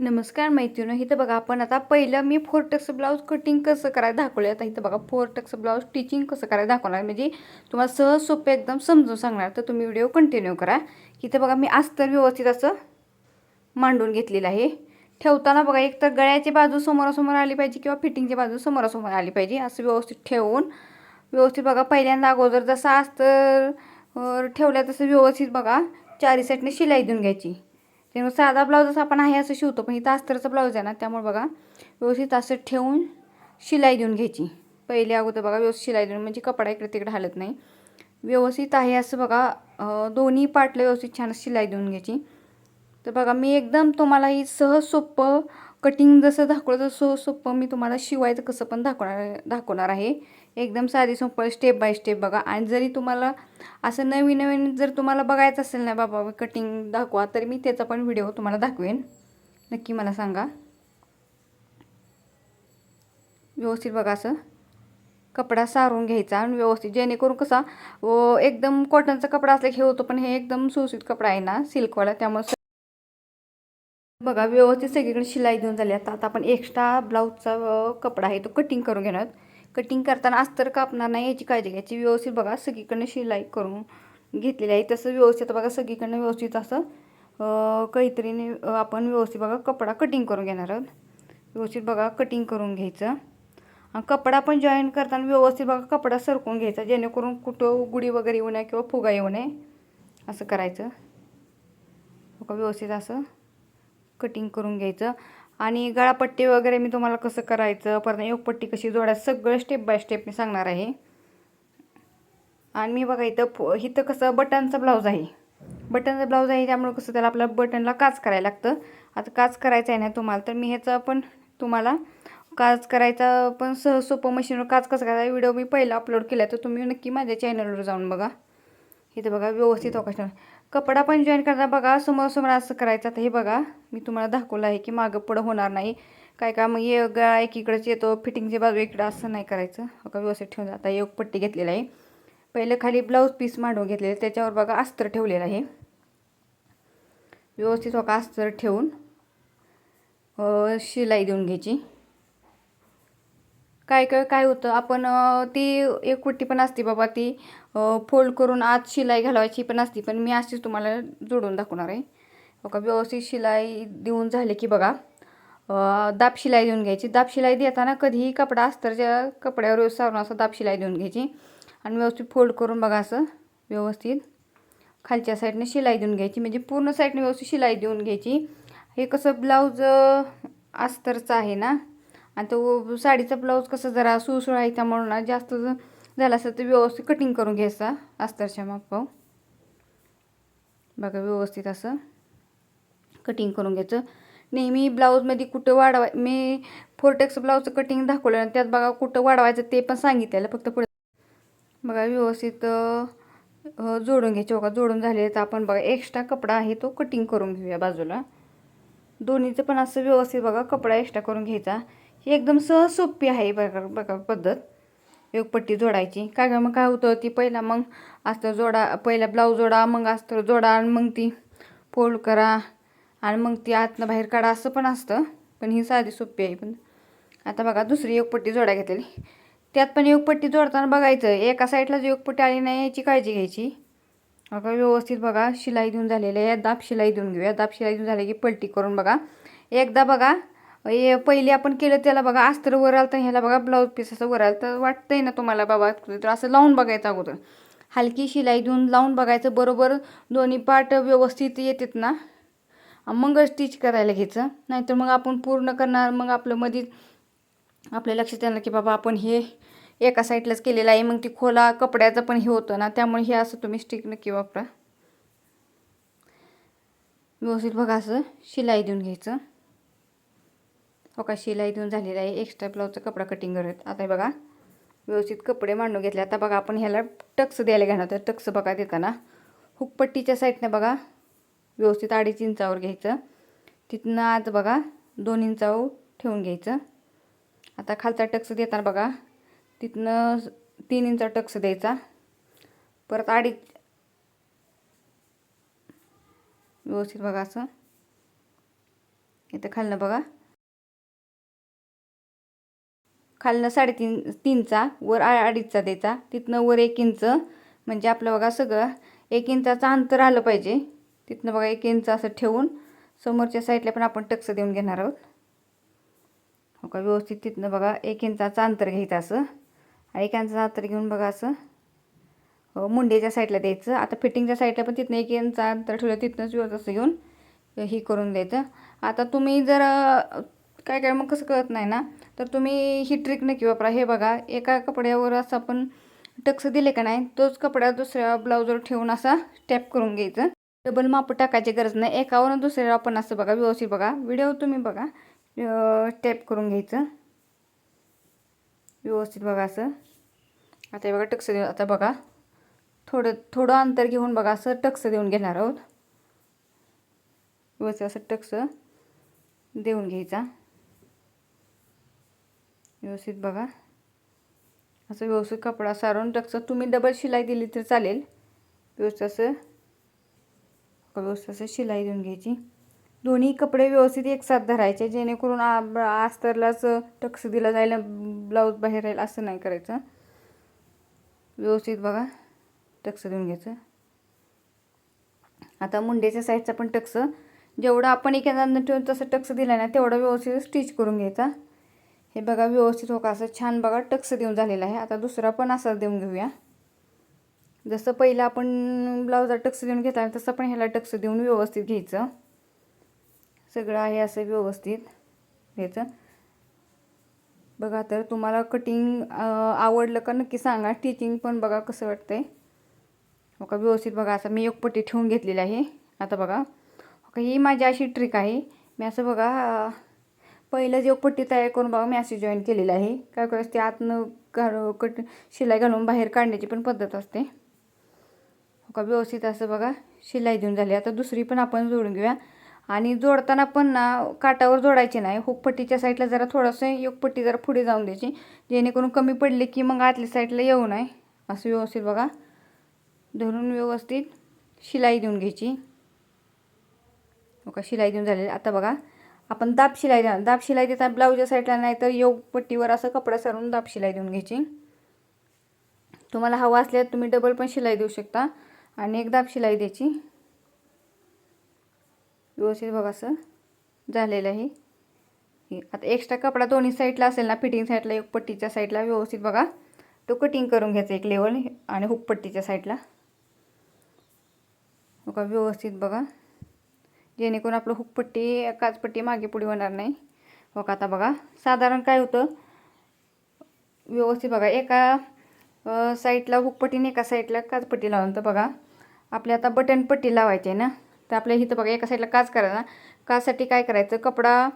नमस्कार मैत्रिणी इथं बघा आपण आता पहिलं मी फोर टक्स ब्लाऊज कटिंग कसं करायला दाखवलं आता इथं बघा फोर टक्स ब्लाऊज स्टिचिंग कसं करायला दाखवणार. म्हणजे तुम्हाला सहज सोपे एकदम समजून सांगणार. तर तुम्ही व्हिडिओ कंटिन्यू करा. इथं बघा मी अस्तर व्यवस्थित असं मांडून घेतलेलं आहे. ठेवताना बघा एक तर गळ्याची बाजू समोरासमोर आली पाहिजे किंवा फिटिंगची बाजू समोरासमोर आली पाहिजे. असं व्यवस्थित ठेवून व्यवस्थित बघा पहिल्यांदा अगोदर जसा अस्तर अं, ठेवल्या तसं व्यवस्थित बघा चारी साईडने शिलाई देऊन घ्यायची. त्यामुळे साधा ब्लाऊज असं आपण आहे असं शिवतो पण इथं अस्तरचा ब्लाऊज आहे ना त्यामुळे बघा व्यवस्थित असं ठेवून शिलाई देऊन घ्यायची. पहिले अगोदर बघा व्यवस्थित शिलाई देऊन म्हणजे कपडा इकडे तिकडे हलत नाही. व्यवस्थित आहे असं बघा दोन्ही पाटलं व्यवस्थित छान शिलाई देऊन घ्यायची. तर बघा मी एकदम तुम्हाला ही सहज सोपं कटिंग जसं दाखवलं तसं सोपं मी तुम्हाला शिवायचं कसं पण दाखवणार दाखवणार आहे. एकदम साधी सोपं स्टेप बाय स्टेप बघा. आणि जरी तुम्हाला असं नवीन नवीन जर तुम्हाला बघायचं असेल ना बाबा कटिंग दाखवा तर मी त्याचा पण व्हिडिओ तुम्हाला दाखवेन. नक्की मला सांगा. व्यवस्थित बघा असं. कपडा सारून घ्यायचा आणि व्यवस्थित. जेणेकरून कसा व एकदम कॉटनचा कपडा असला हे होतो पण हे एकदम सुसूत कपडा आहे ना सिल्कवाला त्यामुळे बघा व्यवस्थित सगळीकडे शिलाई देऊन झाली. आता आता आपण एक्स्ट्रा ब्लाऊजचा कपडा आहे तो कटिंग करून घेणार कटिंग करताना अस्तर कापणार नाही याची काळजी घ्यायची व्यवस्थित बघा सगळीकडनं शिलाई करून घेतलेली आहे. तसं व्यवस्थित बघा सगळीकडनं व्यवस्थित असं काहीतरीने आपण व्यवस्थित बघा कपडा कटिंग करून घेणार आहोत. व्यवस्थित बघा कटिंग करून घ्यायचं. कपडा पण जॉईन करताना व्यवस्थित बघा कपडा सरकून घ्यायचा जेणेकरून कुठं गुढी वगैरे येऊ नये किंवा फुगा येऊ नये. असं करायचं. बघा व्यवस्थित असं. कटिंग करून घ्यायचं. आणि गळापट्टी वगैरे मी तुम्हाला कसं करायचं परत योगपट्टी कशी जोडायचं सगळं स्टेप बाय स्टेप मी सांगणार आहे. आणि मी बघा इथं फो इथं कसं बटनचा ब्लाऊज आहे. बटनचा ब्लाऊज आहे त्यामुळे कसं त्याला आपल्या बटनला काच करायला लागतं. आता काच करायचं आहे ना तुम्हाला तर मी ह्याचं पण तुम्हाला काच करायचा पण सहज सोपं मशीनवर काच कसं करायचा व्हिडिओ मी पहिला अपलोड केला तर तुम्ही नक्की माझ्या चॅनलवर जाऊन बघा. इथं बघा व्यवस्थित हो ऑकेशन कपडा पण जॉईन करता बघा समोर समोर असं करायचं. आता हे बघा मी तुम्हाला दाखवलं आहे की मागं पुढं होणार नाही. काय का मग ये एकीकडेच येतो फिटिंगची बाजू इकडं असं नाही करायचं. बघा व्यवस्थित ठेवून आता एक पट्टी घेतलेला आहे. पहिलं खाली ब्लाऊज पीस मांडून घेतलेलं आहे, त्याच्यावर बघा अस्तर ठेवलेलं आहे. व्यवस्थित बघा अस्तर ठेवून शिलाई देऊन घ्यायची. काय काय काय होतं? आपण ती एक पट्टी पण असते बाबा ती फोल्ड करून आत शिलाई घालवायची पण असते पण मी अशीच तुम्हाला जोडून दाखवणार आहे. बघा व्यवस्थित शिलाई देऊन झाले की बघा दाप दाब शिलाई देऊन घ्यायची. दाब शिलाई देताना कधीही कपडा अस्तरच्या कपड्यावर सारून असं दाब शिलाई देऊन घ्यायची. आणि व्यवस्थित फोल्ड करून बघा असं व्यवस्थित. खालच्या साईडने शिलाई देऊन घ्यायची म्हणजे पूर्ण साईडने व्यवस्थित शिलाई देऊन घ्यायची. हे कसं ब्लाऊज अस्तरचं आहे ना आणि तो साडीचा ब्लाऊज कसं जरा सुळसुळ आहे त्यामुळे ना जास्त झाला असेल तर व्यवस्थित कटिंग करून घ्यायचा अस्तरच्या मापाव बघा व्यवस्थित असं कटिंग करून घ्यायचं. नेहमी ब्लाऊजमध्ये कुठं वाढवाय मी फोरटेक्स ब्लाऊजचं कटिंग दाखवलं आणि त्यात बघा कुठं वाढवायचं ते पण सांगितलेलं फक्त पुढे. बघा व्यवस्थित जोडून घ्यायचे बघा जोडून झाले तर आपण बघा एक्स्ट्रा कपडा आहे तो कटिंग करून घेऊया बाजूला. दोन्हीचं पण असं व्यवस्थित बघा कपडा एक्स्ट्रा करून घ्यायचा. ही एकदम सहज सोपी आहे बघा बघा पद्धत. योगपट्टी जोडायची. काय काय मग काय होतं ती पहिला मग असतं जोडा पहिला ब्लाऊज जोडा मग असतं जोडा आणि मग ती फोल्ड करा आणि मग ती आतनं बाहेर काढा असं पण असतं. पण ही साधी सोपी आहे पण. आता बघा दुसरी योगपट्टी जोडा घेतलेली. त्यात पण योगपट्टी जोडताना बघायचं. एका साईडला जी एक आली नाही याची काळजी घ्यायची. बघा व्यवस्थित बघा शिलाई देऊन झालेली आहे. दाब शिलाई देऊन घेऊया. दाब शिलाई देऊन झाली की पलटी करून बघा. एकदा बघा हे पहिले आपण केलं त्याला बघा अस्तर वर आलं तर ह्याला बघा ब्लाऊज पीस असं वर आलं तर वाटतंय ना तुम्हाला बाबा तर असं लावून बघायचं अगोदर. हलकी शिलाई देऊन लावून बघायचं बरोबर दोन्ही पार्ट व्यवस्थित येतात ना. मग स्टिच करायला घ्यायचं. नाहीतर मग आपण पूर्ण करणार मग आपलं मध्ये आपल्या लक्षात येणार की बाबा आपण हे एका साईडलाच केलेलं आहे. मग ती खोला कपड्याचं पण हे होतं ना. त्यामुळे हे असं तुम्ही स्टिक नक्की वापरा. व्यवस्थित बघा असं शिलाई देऊन घ्यायचं. हो का? शिलाई देऊन झालेलं आहे. एक्स्ट्रा ब्लाऊजचा कपडा कटिंग करत आता बघा. व्यवस्थित कपडे मांडून घेतले. आता बघा आपण ह्याला टक्स द्यायला घेणार तर टक्स बघा देताना. हुकपट्टीच्या साईडनं बघा. व्यवस्थित अडीच इंचावर घ्यायचं. तिथनं आज बघा दोन इंचावर ठेवून घ्यायचं. आता खालचा टक्स देताना बघा. तिथनं तीन इंचा टक्स द्यायचा. परत अडीच व्यवस्थित बघा असं. इथं खालनं बघा. खालनं साडेतीन तीनचा वर आ- अडीचचा द्यायचा. तिथनं वर एक इंच म्हणजे आपलं बघा सगळं एक इंचाचं अंतर आलं पाहिजे. तिथनं बघा एक इंच असं ठेवून समोरच्या साईडला पण आपण टक्स देऊन घेणार आहोत. हो का? व्यवस्थित तिथनं बघा एक इंचाचं अंतर घ्यायचं असं. आणि एक इंचाचं अंतर घेऊन बघा असं. हो मुंडेच्या साईडला द्यायचं. आता फिटिंगच्या साईडला पण तिथनं एक इंच अंतर ठेवलं तिथनंच व्यवस्थित असं घेऊन ही करून द्यायचं. आता तुम्ही जर काय काय मग कसं कळत नाही ना? तर तुम्ही ही ट्रिक नक्की वापरा. हे बघा एका कपड्यावर असं आपण टक्स दिले का नाही तोच कपडा दुसऱ्या ब्लाऊजवर ठेवून असा टॅप करून घ्यायचं. डबल माप टाकायची गरज नाही. एकावर दुसऱ्यावर आपण असं बघा व्यवस्थित बघा. व्हिडिओ तुम्ही बघा. टॅप करून घ्यायचं. व्यवस्थित बघा असं. आता हे बघा टक्स देऊ आता बघा. थोडं थोडं अंतर घेऊन बघा असं टक्स देऊन घेणार आहोत. व्यवस्थित असं टक्स देऊन घ्यायचा. व्यवस्थित बघा. असं व्यवस्थित कपडा सारून टक्सं तुम्ही डबल शिलाई दिली तर चालेल. व्यवस्थित असं व्यवस्थित असं शिलाई देऊन घ्यायची. दोन्ही कपडे व्यवस्थित एकसाथ धरायचे जेणेकरून आ- आस्तरलाच टक्स दिला जायला ब्लाऊज बाहेर राहील असं नाही करायचं. व्यवस्थित बघा टक्स देऊन घ्यायचं. आता मुंडेच्या साईडचा पण टक्स जेवढं आपण एखादा ठेवून तसं टक्स दिला ना तेवढं व्यवस्थित स्टिच करून घ्यायचा. हे बघा व्यवस्थित हो का? असं छान बघा टक्स देऊन झालेला आहे. आता दुसरा पण असाच देऊन घेऊया. जसं पहिलं आपण ब्लाऊजला टक्स देऊन घेतला तसं पण ह्याला टक्स देऊन व्यवस्थित घ्यायचं. सगळं आहे असं व्यवस्थित घ्यायचं. बघा तर तुम्हाला कटिंग आवडलं का नक्की सांगा. स्टिचिंग पण बघा कसं वाटतंय. हो का व्यवस्थित बघा. असं मी एक पट्टी ठेवून घेतलेली आहे. आता बघा. हो बघा ही माझी अशी ट्रिक आहे. मी असं बघा पहिलं जे पट्टी तयार करून बघा मी अशी जॉईन केलेली आहे. काय काय ते आतनं घालू कट शिलाई घालून बाहेर काढण्याची पण पद्धत असते. हो का? व्यवस्थित असं बघा शिलाई देऊन झाली. आता दुसरी पण आपण जोडून घेऊया. आणि जोडताना पण ना काटावर जोडायची नाही. हो, हुकपट्टीच्या साईडला जरा थोडंसं योगपट्टी जरा पुढे जाऊन द्यायची. जेणेकरून कमी पडले की मग आतल्या साईडला येऊ नये. असं व्यवस्थित बघा. धरून व्यवस्थित शिलाई देऊन घ्यायची. हो का? शिलाई देऊन झालेली. आता बघा. आपण दाब शिलाई द्या दाब शिलाई देता ब्लाऊजच्या साईडला नाही तर योगपट्टीवर असं कपडा सारून दाब शिलाई देऊन घ्यायची. तुम्हाला हवा असल्यास तुम्ही डबल पण शिलाई देऊ शकता. आणि एक दाब शिलाई द्यायची. व्यवस्थित बघा असं झालेलं आहे. हे आता एक्स्ट्रा कपडा दोन्ही साईडला असेल ना फिटिंग साईडला एक पट्टीच्या साईडला व्यवस्थित बघा. तो कटिंग करून घ्यायचा एक लेवल आणि हुकपट्टीच्या साईडला बघा व्यवस्थित बघा. जेणेकरून आपलं हुकपट्टी काचपट्टी मागे पुढे होणार नाही. बघा आता बघा साधारण काय होतं? व्यवस्थित बघा एका साईडला हुकपट्टीने एका साईडला काचपट्टी लावून तर बघा आपल्या आता बटन पट्टी लावायची आहे ना तर आपल्या इथं बघा एका साईडला काच करायला काचसाठी काय करायचं? कपडा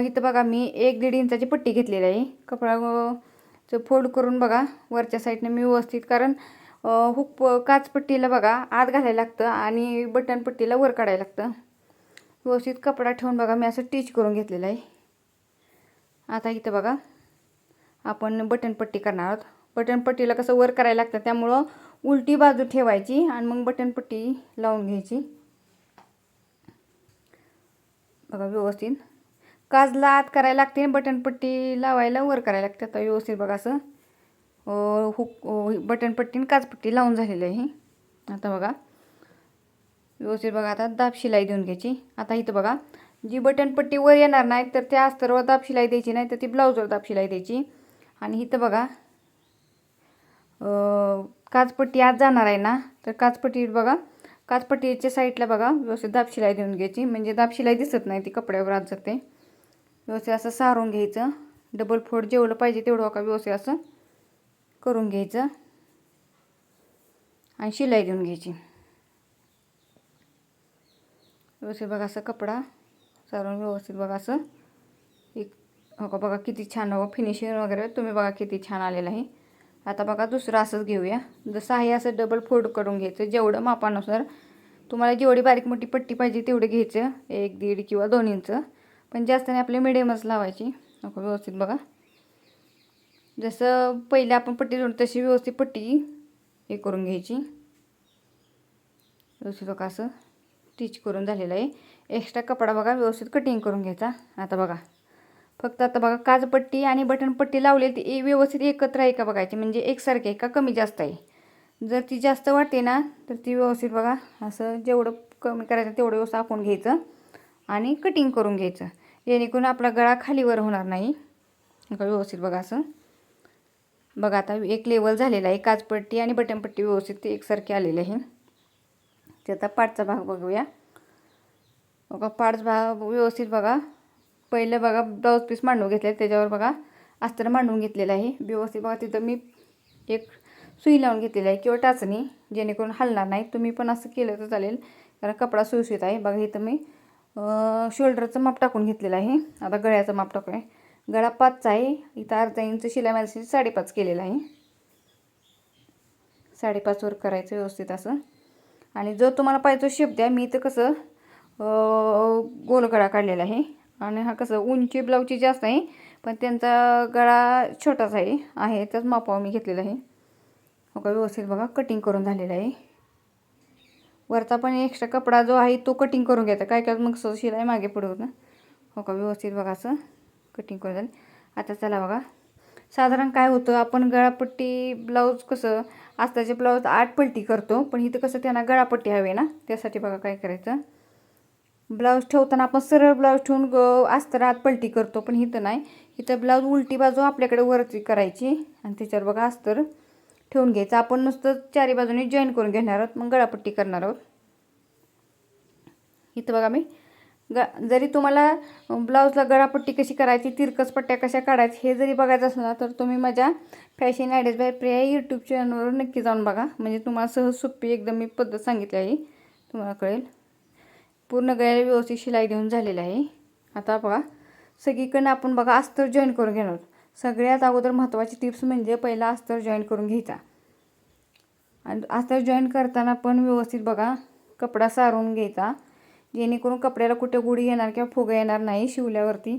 इथं बघा मी एक दीड इंचाची पट्टी घेतलेली आहे. कपडा चं फोल्ड करून बघा वरच्या साईडने मी व्यवस्थित कारण हुक काचपट्टीला बघा आत घालायला लागतं आणि बटन पट्टीला वर काढायला लागतं. व्यवस्थित कपडा ठेवून बघा. मी असं टीच करून घेतलेलं आहे. आता इथं बघा. आपण बटन पट्टी करणार आहोत. बटन पट्टीला कसं वर करायला लागतं त्यामुळं उलटी बाजू ठेवायची आणि मग बटन पट्टी लावून घ्यायची. बघा व्यवस्थित. काजला आत करायला लागते बटन पट्टी लावायला वर करायला लागते. आता व्यवस्थित बघा असं. हुक अं, बटन पट्टी आणि काचपट्टी लावून झालेली आहे. आता बघा. व्यवस्थित बघा आता दाब शिलाई देऊन घ्यायची. आता इथं बघा जी बटन पट्टी वर येणार नाही तर त्या अस्तरवर दाब शिलाई द्यायची नाही तर ती ब्लाऊजवर दाब शिलाई द्यायची. आणि इथं बघा काचपट्टी आत जाणार आहे ना तर काचपट्टी बघा काचपट्टीच्या साईडला बघा व्यवस्थित दाब शिलाई देऊन घ्यायची. म्हणजे दाब शिलाई दिसत नाही ती कपड्यावर आत जाते. व्यवस्थित असं सारून घ्यायचं. डबल फोड जेवढं पाहिजे तेवढं का व्यवस्थित असं करून घ्यायचं. आणि शिलाई देऊन घ्यायची. व्यवस्थित बघा असं कपडा सारून व्यवस्थित बघा असं. एक हो का बघा किती छान हो फिनिशिंग वगैरे. तुम्ही बघा किती छान आलेलं आहे. आता बघा दुसरं असंच घेऊया. जसं आहे असं डबल फोल्ड करून घ्यायचं. जेवढं मापानुसार तुम्हाला जेवढी बारीक मोठी पट्टी पाहिजे तेवढं घ्यायचं. एक दीड किंवा दोन इंच. पण जास्त नाही आपली मिडियमच लावायची. नको व्यवस्थित बघा. जसं पहिले आपण पट्टी जोड तशी व्यवस्थित पट्टी हे करून घ्यायची. व्यवस्थित बघा असं. स्टिच करून झालेलं आहे. एक्स्ट्रा कपडा बघा व्यवस्थित कटिंग करून घ्यायचा. आता बघा. फक्त आता बघा काजपट्टी आणि बटनपट्टी लावली ती ए- व्यवस्थित एकत्र आहे का बघायची? म्हणजे एकसारखी आहे का? कमी जास्त आहे. जर ती जास्त वाटते ना तर ती व्यवस्थित बघा असं जेवढं कमी करायचं तेवढं व्यवस्थित आपण घ्यायचं आणि कटिंग करून घ्यायचं. जेणेकरून आपला गळा खालीवर होणार नाही. व्यवस्थित बघा असं. बघा आता एक लेवल झालेला आहे. काजपट्टी आणि बटनपट्टी व्यवस्थित ते एकसारखे आलेलं आहे. ते आता पाठचा भाग बघूया. बघा पाठचा भाग व्यवस्थित बघा. पहिलं बघा ब्लाऊज पीस मांडून घेतले त्याच्यावर बघा. अस्तर मांडून घेतलेलं आहे. व्यवस्थित बघा तिथं मी एक सुई लावून घेतलेली आहे किंवा टाचणी जेणेकरून हलणार नाही. तुम्ही पण असं केलं तर चालेल कारण कपडा सुरक्षित आहे. बघा इथं मी शोल्डरचं माप टाकून घेतलेलं आहे. आता गळ्याचं माप टाकू आहे गळा पाचचा आहे. इथं अर्धा इंच शिलाई साडेपाच केलेला आहे. साडेपाचवर करायचं व्यवस्थित असं. आणि जर तुम्हाला पाहिजे शेप द्या मी इथं कसं गोल गळा काढलेला आहे. आणि हा कसं उंची ब्लाऊजची जास्त आहे पण त्यांचा गळा छोटाच आहे आहे त्याच मापावर मी घेतलेला आहे. हो का व्यवस्थित बघा कटिंग करून झालेला आहे. वरचा पण एक्स्ट्रा कपडा जो आहे तो कटिंग करून घ्यायचा. काय काय मग असं शिलाई मागे पुढे होतं. हो का व्यवस्थित बघा असं कटिंग करून झालं. आता चला बघा. साधारण काय होतं आपण गळापट्टी ब्लाऊज कसं आस्ताचे ब्लाऊज आठ पलटी करतो पण इथं कसं त्यांना गळापट्टी हवी ना त्यासाठी बघा काय करायचं. ब्लाऊज ठेवताना आपण सरळ ब्लाऊज ठेवून ग अस्तर आत पलटी करतो पण इथं नाही. इथं ब्लाऊज उलटी बाजू आपल्याकडे वरती करायची आणि त्याच्यावर बघा अस्तर ठेवून घ्यायचं. आपण नुसतं चारी बाजूने जॉईन करून घेणार आहोत मग गळापट्टी करणार आहोत. इथं बघा मी ग जरी तुम्हाला ब्लाऊजला गळापट्टी कशी करायची तिरकस पट्ट्या कशा काढायच्या हे जरी बघायचं असलं ना तर तुम्ही माझ्या fashion ideas by Priya YouTube चॅनलवर नक्की जाऊन बघा. म्हणजे तुम्हाला सहज सोपी एकदम मी पद्धत सांगितली आहे. तुम्हाला कळेल. पूर्ण गळ्याला व्यवस्थित शिलाई देऊन झालेली आहे. आता बघा सगळीकडनं आपण बघा अस्तर जॉईन करून घेणार आहोत. सगळ्यात अगोदर महत्त्वाची टिप्स म्हणजे पहिला अस्तर जॉईन करून घ्यायचा. आणि अस्तर जॉईन करताना पण व्यवस्थित बघा कपडा सारून घ्यायचा. जेणेकरून कपड्याला कुठे गुढी येणार किंवा फुगं येणार नाही शिवल्यावरती.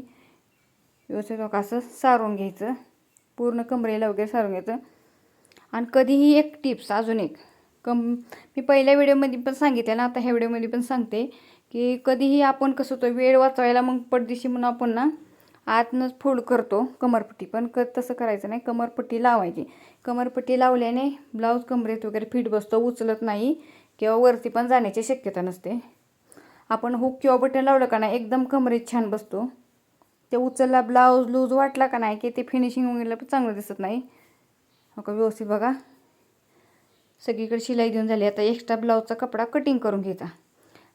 व्यवस्थित असं सारून घ्यायचं. पूर्ण कमरेला वगैरे सारून घ्यायचं. आणि कधीही एक टिप्स अजून एक. कम मी पहिल्या व्हिडिओमध्ये पण सांगितलं ना आता ह्या व्हिडिओमध्ये पण सांगते की कधीही आपण कसं होतं वेळ वाचवायला मग पडदिशी म्हणून आपण ना आतनंच फोल्ड करतो कमरपट्टी. पण क तसं करायचं नाही. कमरपट्टी लावायची. कमरपट्टी लावल्याने ब्लाऊज कमरेत वगैरे फिट बसतो उचलत नाही किंवा वरती पण जाण्याची शक्यता नसते. आपण हुक किंवा बटन लावलं का नाही एकदम कमरेत छान बसतो. ते उचलला ब्लाऊज लूज वाटला का नाही की ते फिनिशिंग वगैरे पण चांगलं दिसत नाही. हो का व्यवस्थित बघा. सगळीकडे शिलाई देऊन झाली. आता एक्स्ट्रा ब्लाऊजचा कपडा कटिंग करून घ्यायचा.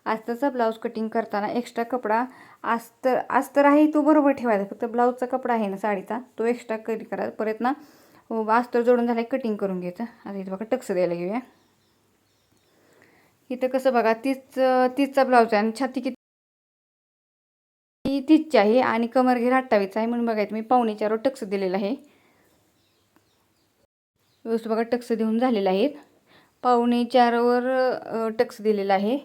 आस्तरचा ब्लाऊज कटिंग करताना एक्स्ट्रा कपडा अस्तर अस्तर आहे तो बरोबर ठेवायचा. फक्त ब्लाऊजचा कपडा आहे ना साडीचा तो एक्स्ट्रा कधी करायचा परत ना. हो, अस्तर जोडून झाला कटिंग करून घ्यायचं. आता इथं बघा टक्स द्यायला घेऊया. इथं कसं बघा तीच तीचचा ब्लाऊज आहे आणि छाती किती तीचची आहे आणि कमर घेर अठ्ठावीस आहे म्हणून बघायचं मी पावणे चारवर टक्स दिलेला आहे. व्यवस्थित बघा टक्स देऊन झालेला आहेत. पावणे चारवर टक्स दिलेला आहे.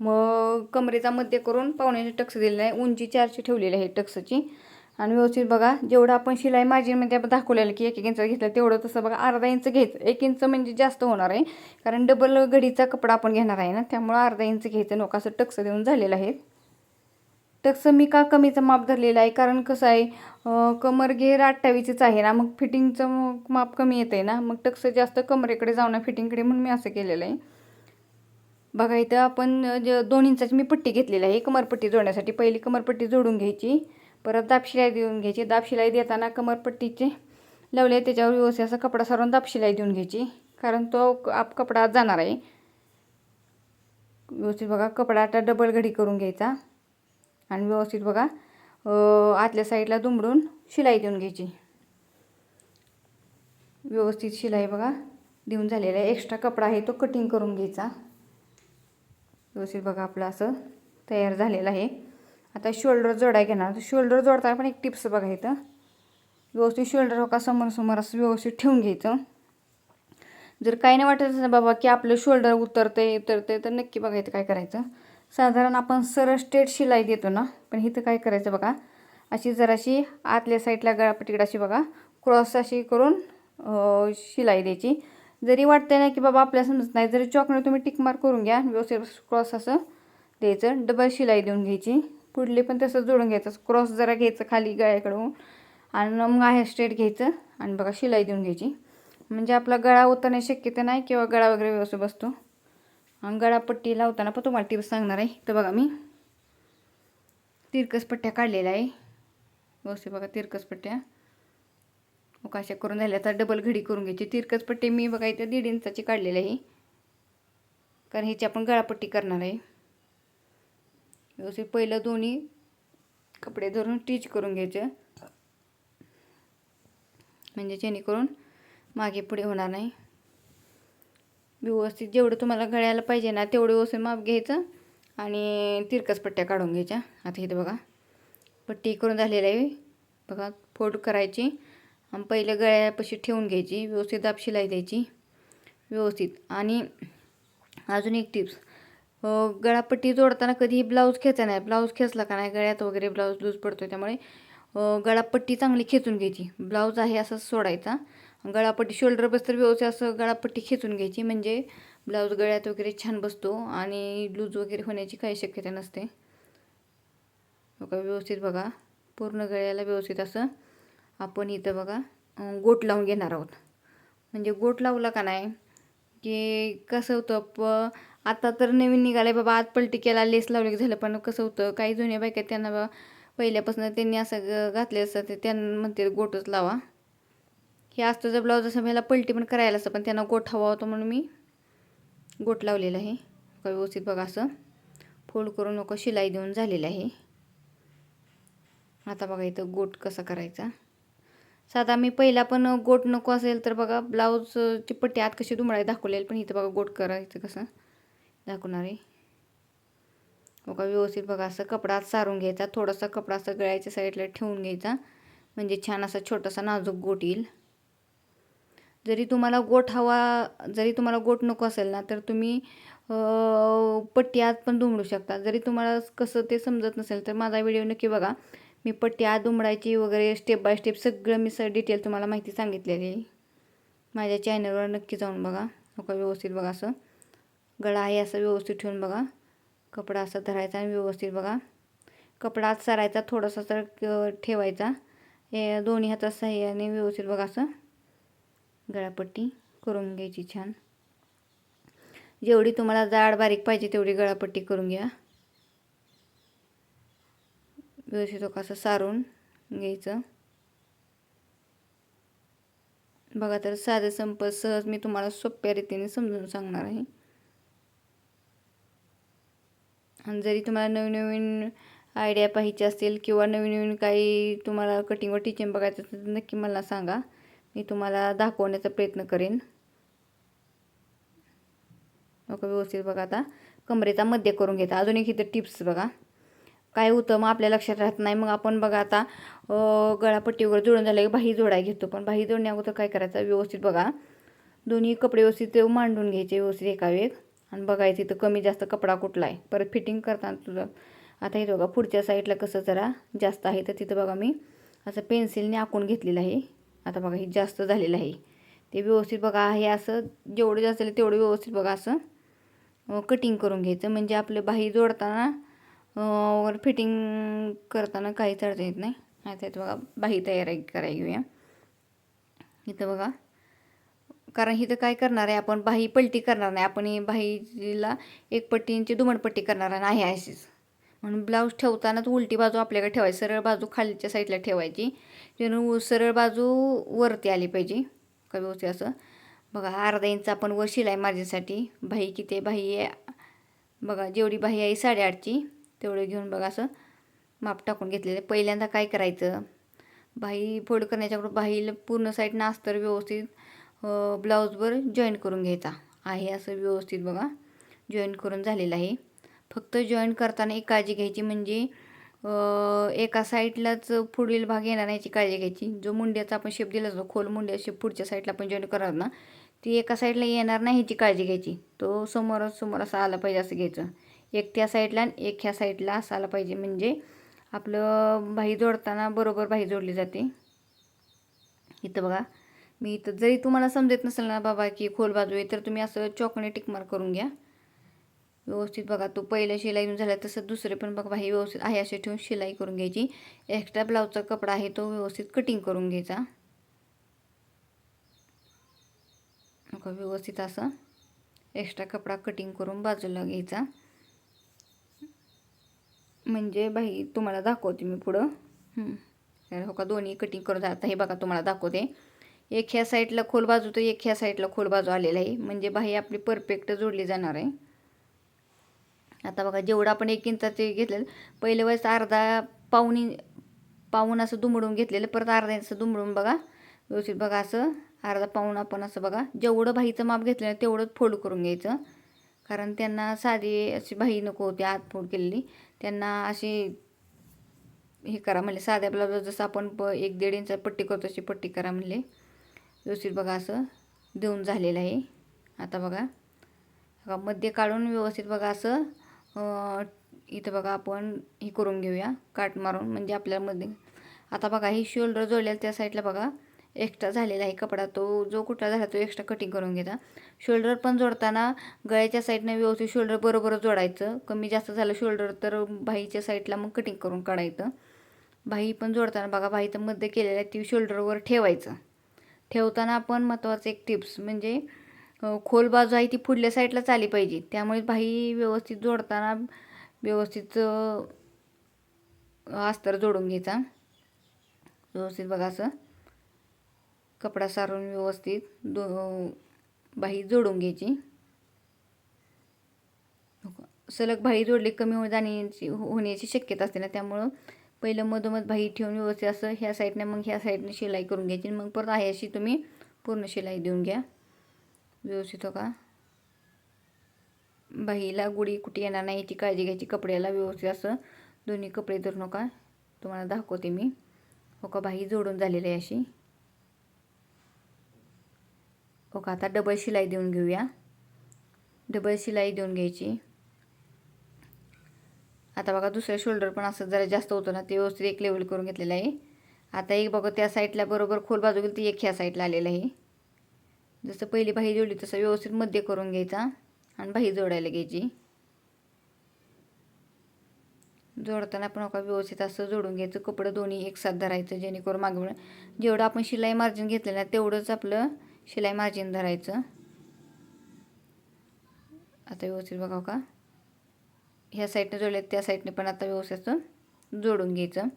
मग कमरेचा मध्य करून पावण्याचे टक्स दिलेला आहे. उंची चारची ठेवलेली आहे टक्सची. आणि व्यवस्थित बघा जेवढं आपण शिलाई मार्जिनमध्ये आपण दाखवलेलं की एक एक इंच घेतलं तेवढं तसं बघा अर्धा इंच घ्यायचं एक इंच म्हणजे जास्त होणार आहे. कारण डबल घडीचा कपडा आपण घेणार आहे ना त्यामुळं अर्धा इंच घ्यायचं नको असं टक्स देऊन झालेलं आहे. टक्स मी का कमीचं माप धरलेलं आहे? कारण कसं आहे कमर घेर अठ्ठावीसच आहे ना मग फिटिंगचं माप कमी येतं आहे ना मग टक्स जास्त कमरेकडे जाऊन फिटिंगकडे म्हणून मी असं केलेलं आहे. बघा इथं आपण ज दोन इंचाची मी पट्टी घेतलेली आहे कमरपट्टी जोडण्यासाठी. पहिली कमरपट्टी जोडून घ्यायची. परत दापशिलाई देऊन घ्यायची. दापशिलाई देताना कमरपट्टीचे लावले त्याच्यावर व्यवस्थित असा कपडा सारून दापशिलाई देऊन घ्यायची. कारण तो आप कपडा जाणार आहे. व्यवस्थित बघा कपडा आता डबल घडी करून घ्यायचा. आणि व्यवस्थित बघा आतल्या साईडला दुमडून शिलाई देऊन घ्यायची. व्यवस्थित शिलाई बघा देऊन झालेला आहे. एक्स्ट्रा कपडा आहे तो कटिंग करून घ्यायचा. व्यवस्थित बघा आपलं असं तयार झालेलं आहे. आता शोल्डर जोडाय घेणार. शोल्डर जोडताना पण एक टिप्स बघा इथं. व्यवस्थित शोल्डर हो का समोर समोर असं व्यवस्थित ठेवून घ्यायचं. जर काही नाही वाटत असेल बाबा की आपलं शोल्डर उतरते उतरते तर नक्की बघायचं काय करायचं. साधारण आपण सरळ स्ट्रेट शिलाई देतो ना पण इथं काय करायचं बघा. अशी जराशी आतल्या साईडला गळापट्टीकडे अशी बघा क्रॉस अशी करून शिलाई द्यायची. जरी वाटते ना की बाबा आपल्याला समजत नाही जरी चॉकने तुम्ही टिक मार्क करून घ्या व्यवस्थित क्रॉस असं द्यायचं. डबल शिलाई देऊन घ्यायची. पुढले पण तसं जोडून घ्यायचं. क्रॉस जरा घ्यायचं खाली गळ्याकडून. आणि मग आहे स्ट्रेट घ्यायचं. आणि बघा शिलाई देऊन घ्यायची. म्हणजे आपला गळा होताना शक्यता नाही किंवा गळा वगैरे व्यवस्थित बसतो. आणि गळापट्टी लावताना पण तुम्हाला टिप्स सांगणार आहे. तर बघा मी तिरकस पट्ट्या काढलेल्या आहे. व्यवस्थित बघा तिरकस पट्ट्या मग अशा करून झाल्या. तर डबल घडी करून घ्यायची. तिरकस पट्टी मी बघा इथं दीड इंचाची काढलेली आहे. कारण ह्याची आपण गळापट्टी करणार आहे. व्यवस्थित. पहिलं दोन्ही कपडे धरून स्टिच करून घ्यायचं. म्हणजे जेणेकरून मागे पुढे होणार नाही. व्यवस्थित जेवढं तुम्हाला गळ्याला पाहिजे ना तेवढं व्यवस्थित माप घ्यायचं आणि तिरकस पट्ट्या काढून घ्यायच्या. आता इथं बघा पट्टी करून झालेलं आहे. बघा फोल्ड करायची आणि पहिलं गळ्यापाशी ठेवून घ्यायची. व्यवस्थित दाब शिलाई द्यायची. व्यवस्थित. आणि अजून एक टिप्स. गळापट्टी जोडताना कधीही ब्लाऊज खेचा नाही. ब्लाऊज खेचला का नाही? गळ्यात वगैरे ब्लाऊज लूज पडतो त्यामुळे गळापट्टी चांगली खेचून घ्यायची. ब्लाऊज आहे असं सोडायचा. गळापट्टी शोल्डर बस तर व्यवस्थित असं गळापट्टी खेचून घ्यायची. म्हणजे ब्लाऊज गळ्यात वगैरे छान बसतो आणि लूज वगैरे होण्याची काही शक्यता नसते. बघा व्यवस्थित बघा. पूर्ण गळ्याला व्यवस्थित असं आपण इथं बघा गोट लावून घेणार आहोत. म्हणजे गोट लावला का नाही? की कसं होतं प आता तर नवीन निघालं आहे बाबा. आत पलटी केला लेस लावले की झालं पण कसं होतं काही जुन्या बायका त्यांना पहिल्यापासून त्यांनी असं घातले असतं ते त्यांना म्हणते गोटच लावा. हे असतं जर ब्लाऊज असं मला पलटी पण करायला असतं पण त्यांना गोठ हवा होता म्हणून मी गोट लावलेला आहे. व्यवस्थित बघा असं. फोल्ड करून नको शिलाई देऊन झालेलं आहे. आता बघा इथं गोट कसा करायचा. साधा मी पहिला पण गोट नको असेल तर बघा ब्लाऊजची पट्टी आत कशी दुमडाय दाखवलेली पण इथं बघा गोट करायचं कसं. दाखवणार. आहे बघा व्यवस्थित बघा असं कपडा सारून घ्यायचा थोडासा कपडा असं गळ्याच्या साईडला ठेवून घ्यायचा. म्हणजे छान असा छोटासा नाजूक गोट येईल. जरी तुम्हाला गोट हवा जरी तुम्हाला गोट नको असेल ना तर तुम्ही पट्टी आत पण दुमडू शकता. जरी तुम्हाला कसं ते समजत नसेल तर माझा व्हिडिओ नक्की बघा. मी पट्टी आत दुमडायची वगैरे स्टेप बाय स्टेप सगळं मी स डिटेल तुम्हाला माहिती सांगितलेली माझ्या चॅनलवर नक्की जाऊन बघा. नका व्यवस्थित बघा असं. गळा आहे असं व्यवस्थित ठेवून बघा. कपडा असा धरायचा आणि व्यवस्थित बघा. कपडा आत सरायचा थोडासा तर ठेवायचा. हे दोन्ही हातात सहाय्याने व्यवस्थित बघा असं. गळापट्टी करून घ्यायची छान. जेवढी तुम्हाला जाड बारीक पाहिजे तेवढी गळापट्टी करून घ्या. व्यवस्थित असं सारून घ्यायचं. बघा तर साधे संप सहज मी तुम्हाला सोप्या रीतीने समजून सांगणार आहे आणि जरी तुम्हाला नवीन नवीन आयडिया पाहिजे असतील किंवा नवीन नवीन काही तुम्हाला कटिंग व टिचिंग बघायचं असेल तर नक्की मला सांगा. मी तुम्हाला दाखवण्याचा प्रयत्न करेन. ओके व्यवस्थित बघा आता. कमरेचा मध्य करून घेता. अजून एक इथं टिप्स बघा. काय होतं मग आपल्या लक्षात राहत नाही. मग आपण बघा आता गळापट्टी वगैरे जोडून झालं की बाही जोडाय घेतो. पण बाही जोडण्या अगोदर काय करायचं? व्यवस्थित बघा. दोन्ही कपडे व्यवस्थित मांडून घ्यायचे व्यवस्थित एका वेग आणि बघायचं इथं कमी जास्त कपडा कुठला आहे? परत फिटिंग करताना तुझं. आता इथं बघा पुढच्या साईडला कसं जरा जास्त आहे तर तिथं बघा मी असं पेन्सिलने आखून घेतलेलं आहे. आता बघा हे जास्त झालेलं आहे. ते व्यवस्थित बघा हे असं जेवढं जास्त आहे तेवढं व्यवस्थित बघा असं कटिंग करून घ्यायचं. म्हणजे आपले बाही जोडताना वर फिटिंग करताना काहीच अडचण येत नाही. आता इथं बघा बाही तयार करायला घेऊया. इथं बघा कारण इथं काय करणार आहे आपण? बाही पलटी करणार नाही. आपण ही बाहीला एक पट्टींची दुमणपट्टी करणार नाही अशीच. म्हणून ब्लाऊज ठेवतानाच उलटी बाजू आपल्याकडे ठेवायची. सरळ बाजू खालच्या साईडला ठेवायची. जेणेकरून सरळ बाजू वरती आली पाहिजे. का व्यवस्थित असं? बघा अर्धा इंच आपण वर शिलाय माझ्यासाठी. बाही किती बाही आहे बघा जेवढी बाही आहे साडेआठची तेवढं घेऊन बघा असं माप टाकून घेतलेलं पहिल्यांदा काय करायचं? बाही फोड करण्याच्या बाहीला पूर्ण साईड नास्तर व्यवस्थित ब्लाऊजवर जॉईन करून घ्यायचा आहे असं व्यवस्थित बघा. जॉईन करून झालेलं आहे. फक्त जॉईन करताना एक काळजी घ्यायची म्हणजे एका साईडलाच पुढील भाग येणार याची काळजी घ्यायची. जो मुंड्याचा आपण शेप दिला जातो खोल मुंड्या शेप पुढच्या साईडला आपण जॉईन करणार ना ती एका साईडला येणार नाही ह्याची काळजी घ्यायची. तो समोरच समोर असा आला पाहिजे असं घ्यायचं. एक त्या साईडला आणि एक ह्या साईडला असं आला पाहिजे. म्हणजे आपलं भाई जोडताना बरोबर भाई जोडली जाते. इथं बघा. मी इथं जरी तुम्हाला समजत नसेल ना बाबा की खोल बाजू आहे तर तुम्ही असं चॉकने टिकमार करून घ्या. व्यवस्थित बघा तो पहिलं शिलाई घेऊन झाला तसं दुसरे पण बघा हे व्यवस्थित आहे असे ठेवून शिलाई करून घ्यायची. एक्स्ट्रा ब्लाऊजचा कपडा आहे तो व्यवस्थित कटिंग करून घ्यायचा. व्यवस्थित असं एक्स्ट्रा कपडा कटिंग करून बाजूला घ्यायचा. म्हणजे बाई तुम्हाला दाखवते मी पुढं. हो का दोन्ही कटिंग करून जात. हे बघा तुम्हाला दाखवते. एक ह्या साईडला खोल बाजू तर एक ह्या साईडला खोल बाजू आलेला आहे. म्हणजे बाही आपली परफेक्ट जोडली जाणार आहे. आता बघा जेवढं आपण एक इंचाचे घेतलेलं पहिल्या वेळेस अर्धा पाऊन पाऊन असं दुमडून घेतलेलं परत अर्धा इंच दुमडून बघा. व्यवस्थित बघा असं अर्धा पाऊन आपण असं बघा. जेवढं बाहीचं माप घेतलं ना तेवढंच फोल्ड करून घ्यायचं. कारण त्यांना साधी अशी बाही नको होती आत फोल्ड केलेली. त्यांना अशी हे करा म्हणले साध्या ब्लाऊज जसं आपण प एक दीड इंच पट्टी करतो तशी पट्टी करा म्हणले. व्यवस्थित बघा असं देऊन झालेलं आहे. आता बघा. बघा मध्ये काढून व्यवस्थित बघा असं इथं बघा आपण हे करून घेऊया. काट मारून म्हणजे आपल्यामध्ये आता बघा ही शोल्डर जोडलेलं त्या साईडला बघा. एक्स्ट्रा झालेला आहे कपडा. तो जो कुठला झाला तो एक्स्ट्रा कटिंग करून घेता. शोल्डर पण जोडताना गळ्याच्या साईडनं व्यवस्थित शोल्डर बरोबर जोडायचं. कमी जास्त झालं शोल्डर तर बाईच्या साईडला मग कटिंग करून काढायचं. बाई पण जोडताना बघा बाईचं मध्ये केलेलं आहे ती शोल्डरवर ठेवायचं. ठेवताना आपण महत्त्वाचं एक टिप्स म्हणजे खोल बाजू आहे ती पुढल्या साईडलाच आली पाहिजे. त्यामुळे बाई व्यवस्थित जोडताना व्यवस्थित अस्तर जोडून घ्यायचा. व्यवस्थित बघा असं. कपडा सारून व्यवस्थित दो बाही जोडून घ्यायची. सलग बाही जोडली कमी हो जाण्याची होण्याची शक्यता असते ना त्यामुळं पहिलं मधोमध बाही ठेवून व्यवस्थित असं ह्या साईडनं मग ह्या साईडनं शिलाई करून घ्यायची मग परत आहे अशी तुम्ही पूर्ण शिलाई देऊन घ्या. व्यवस्थित हो का? बाहीला गुढी कुठे येणार नाही याची काळजी घ्यायची कपड्याला व्यवस्थित असं दोन्ही कपडे धरू नका हो तुम्हाला दाखवते मी. हो का बाही जोडून झालेली आहे अशी. हो का आता डबल शिलाई देऊन घेऊया. डबल शिलाई देऊन घ्यायची. आता बघा दुसऱ्या शोल्डर पण असं जरा जास्त होतं ना ते व्यवस्थित एक लेवल करून घेतलेलं आहे. आता एक बघा त्या साईडला बरोबर खोल बाजू गेली ती एक ह्या साईडला आलेलं आहे. जसं पहिली बाही जोडली तसं व्यवस्थित मध्य करून घ्यायचा आणि बाही जोडायला घ्यायची. जोडताना आपण का व्यवस्थित असं जोडून घ्यायचं. कपडं दोन्ही एकसाथ धरायचं जेणेकरून मागे जेवढं आपण शिलाई मार्जिन घेतलेलं ना तेवढंच आपलं शिलाई मार्जिन धरायचं. आता व्यवस्थित बघाव हो का? ह्या साईडने जोडले त्या साईडने पण आता व्यवस्थित जोडून घ्यायचं.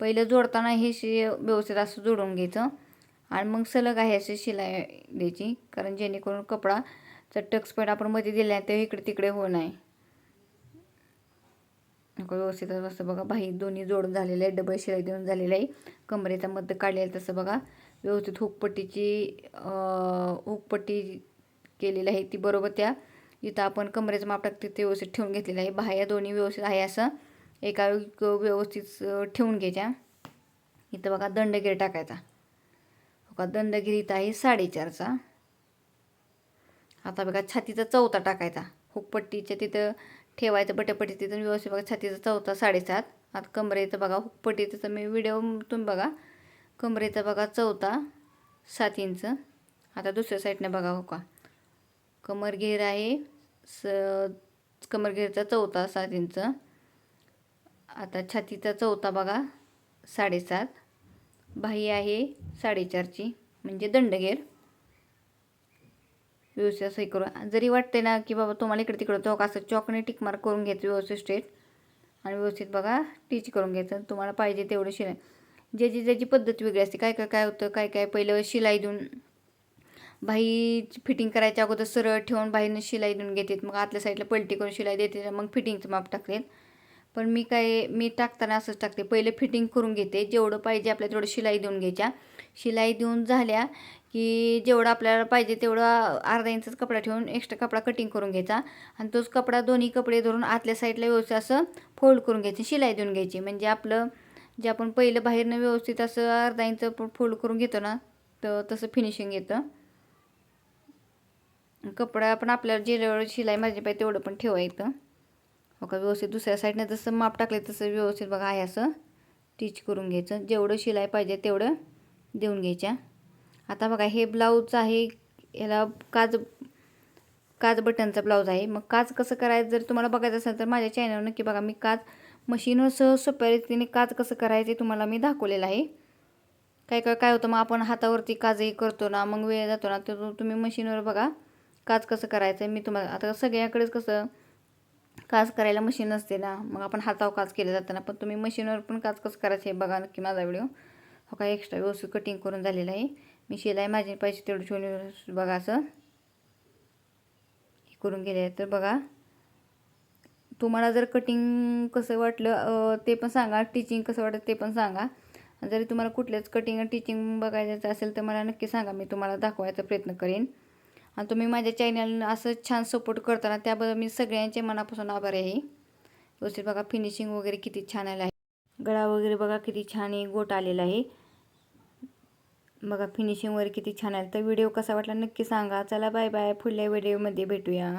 पहिलं जोडताना हे शि व्यवस्थित असं जोडून घ्यायचं. आणि मग सलग आहे अशी शिलाई द्यायची कारण जेणेकरून कपडाचा टक्स पण आपण मध्ये दिला आहे ते इकडे तिकडे होऊ नाही व्यवस्थित असं बघा बाही दोन्ही जोडून झालेलं आहे डबल शिलाई देऊन झालेलं आहे. कमरेचा मध्ये काढलेलं तसं बघा. व्यवस्थित हुकपट्टीची हुकपट्टी केलेली आहे ती बरोबर त्या जिथं आपण कमरेचं माप टाकते ते व्यवस्थित ठेवून घेतलेलं आहे. बाह्या दोन्ही व्यवस्थित आहे असं. एका व्यवस्थित ठेवून घ्यायच्या. इथं बघा दंडगिरी टाकायचा. बघा दंडगिरी इथं आहे साडेचारचा. आता बघा छातीचा चौथा टाकायचा. हुकपट्टीच्या तिथं ठेवायचं बटपट्टी तिथं व्यवस्थित बघा छातीचा चौथा साडेसात. आता कमरेचं बघा हुकपट्टीचं तर मी व्हिडिओ तुम्ही बघा. कमरेचा बघा चौथा सात इंच. आता दुसऱ्या साईडनं बघा हो का. कमर घेर आहे. स कमरघेरचा चौथा सात इंच आता छातीचा चौथा बघा साडेसात. बाही आहे साडेचारची म्हणजे दंडगेर व्यवस्थित असं हे करू. जरी वाटते ना की बाबा तुम्हाला इकडे तिकडं चौक असं चॉकने टिक मार्क करून घ्यायचं व्यवस्थित स्ट्रेट आणि व्यवस्थित बघा टीच करून घ्यायचं. तुम्हाला पाहिजे तेवढं शिलाई. ज्याची ज्याची पद्धत वेगळी असते काय काय काय होतं काय काय पहिलं शिलाई देऊन बाही फिटिंग करायच्या अगोदर सरळ ठेवून बाईनं शिलाई देऊन घेतात. मग आतल्या साईडला पलटी करून शिलाई देते मग फिटिंगचं माप टाकतात. पण मी काय मी टाकताना असंच टाकते. पहिले फिटिंग करून घेते. जेवढं पाहिजे आपल्याला तेवढं शिलाई देऊन घ्यायच्या. शिलाई देऊन झाल्या की जेवढं आपल्याला पाहिजे तेवढं अर्धा इंचच कपडा ठेवून एक्स्ट्रा कपडा कटिंग करून घ्यायचा. आणि तोच कपडा दोन्ही कपडे धरून आतल्या साईडला व्यवस्थित असं फोल्ड करून घ्यायची शिलाई देऊन घ्यायची. म्हणजे आपलं जे आपण पहिलं बाहेरनं व्यवस्थित असं अर्धा इंच फोल्ड करून घेतो ना तर तसं फिनिशिंग येतं. कपडा पण आपल्याला जेवढं शिलाई माझी पाहिजे तेवढं पण ठेवायचं हो का व्यवस्थित दुसऱ्या साईडनं जसं माप टाकले तसं व्यवस्थित बघा आहे असं. स्टिच करून घ्यायचं. जेवढं शिलाई पाहिजे तेवढं देऊन घ्यायच्या. आता बघा हे ब्लाऊज आहे याला काज काच बटनचा ब्लाऊज आहे. मग काच कसं करायचं जर तुम्हाला बघायचं असेल तर माझ्या चॅनलवर नक्की बघा. मी काच मशीनवर सहज सोप्या रीतीने काच कसं करायचं तुम्हाला मी दाखवलेलं आहे. काय काय काय होतं मग आपण हातावरती काजही करतो ना मग वेळ जातो ना तर तुम्ही मशीनवर बघा. काच कसं करायचं आहे मी तुम्हाला आता सगळ्याकडेच कसं काच करायला मशीन असते ना मग आपण हातावर काच केलं जातं ना पण तुम्ही मशीनवर पण काच कसं करायचं हे बघा नक्की माझा व्हिडिओ हो काय एक्स्ट्रा व्यवस्थित कटिंग करून झालेलं आहे. मी शिलाई माझी पाहिजे तेवढी शिवून बघा असं. हे करून गेले तर बघा तुम्हाला जर कटिंग कसं वाटलं ते पण सांगा. टिचिंग कसं वाटलं ते पण सांगा. जरी तुम्हाला कुठल्याच कटिंग टिचिंग बघायचं असेल तर मला नक्की सांगा. मी तुम्हाला दाखवायचा प्रयत्न करेन. आणि तुम्ही माझ्या चॅनल असं छान सपोर्ट करताना त्याबद्दल मी सगळ्यांचे मनापासून आभार आहे. व्यवस्थित बघा फिनिशिंग वगैरे किती छान आलं आहे. गळा वगैरे बघा किती छान आहे गोट आलेला आहे. बघा फिनिशिंग वगैरे किती छान आलं. तर व्हिडिओ कसा वाटला नक्की सांगा. चला बाय बाय पुढल्या व्हिडिओमध्ये भेटूया.